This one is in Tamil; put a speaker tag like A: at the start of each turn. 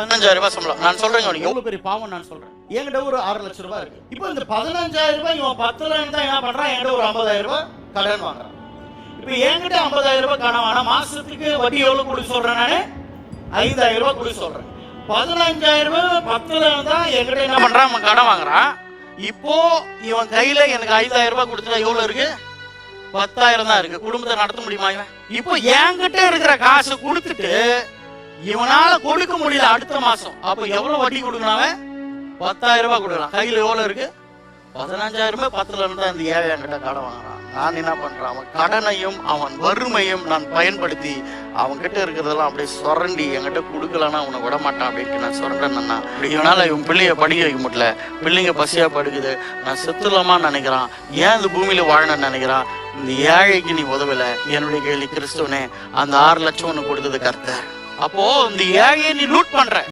A: பதினஞ்சாயிரம் ரூபாய் சம்பளம். நான் சொல்றேங்க அவனுக்கு
B: எவ்வளவு பெரிய பாவம் நான் சொல்றேன். என்கிட்ட ஒரு ஆறு லட்சம் ரூபாய் இருக்கு. இப்போ இந்த பதினஞ்சாயிரம் ரூபாய் இவன் பத்துல இருந்தா என்ன பண்றான்? என்கிட்ட ஒரு ஐம்பதாயிரம் ரூபாய் கடன் வாங்குறான். இப்போ என்கிட்ட ஐம்பதாயிரம் ரூபாய் கடன் வாங்கினா மாசத்துக்கு வட்டி எவ்வளவு கொடுக்க சொல்றேன் நானு? ஐந்தாயிரம் ரூபாய் கொடுக்க சொல்றேன். பதினஞ்சாயிரம் ரூபாய் பத்துல இருந்தா என்கிட்ட
A: என்ன
B: என்ன
A: பண்றான்? அவன் கடன் வாங்குறான். இப்போ இவன் கையில எனக்கு ஐந்தாயிரம் ரூபாய் கொடுத்துட்டா எவ்வளவு இருக்கு? பத்தாயிரம் தான் இருக்கு. குடும்பத்தை நடத்த முடியுமா இவன்? இப்போ என்கிட்ட இருக்கிற காசு கொடுத்துட்டு இவனால கொடுக்க முடியல அடுத்த மாசம். அப்ப எவ்வளவு வட்டி கொடுக்கணும் அவன்? பத்தாயிரம் ரூபாய் கொடுக்கலாம். கையில எவ்வளவு இருக்கு? பதினஞ்சாயிரம் ரூபாய் பத்துல இருந்தா இந்த ஏழை என்கிட்ட கடன் வாங்குறான். நான் என்ன பண்றேன்? அவன் கடனையும் அவன் வறுமையும் நான் பயன்படுத்தி அவன் கிட்ட இருக்கிறதெல்லாம் அப்படியே சுரண்டி என்கிட்ட கொடுக்கலன்னா அவனை விட மாட்டான் அப்படின்ட்டு நான் சுரண்டேன்னா இவனால இவன் பிள்ளைய படிக்க வைக்க முடியல. பிள்ளைங்க பசியா படுக்குது. நான் செத்துலமா நினைக்கிறான். ஏன் இந்த பூமியில வாழணும்னு நினைக்கிறான்? இந்த ஏழைக்கு நீ உதவல. என்னுடைய கேள்வி கிறிஸ்துவனே அந்த ஆறு லட்சம் ஒன்று கொடுத்தது கர்த்தர். அப்போ இந்த ஏழையை நீ லூட் பண்ற.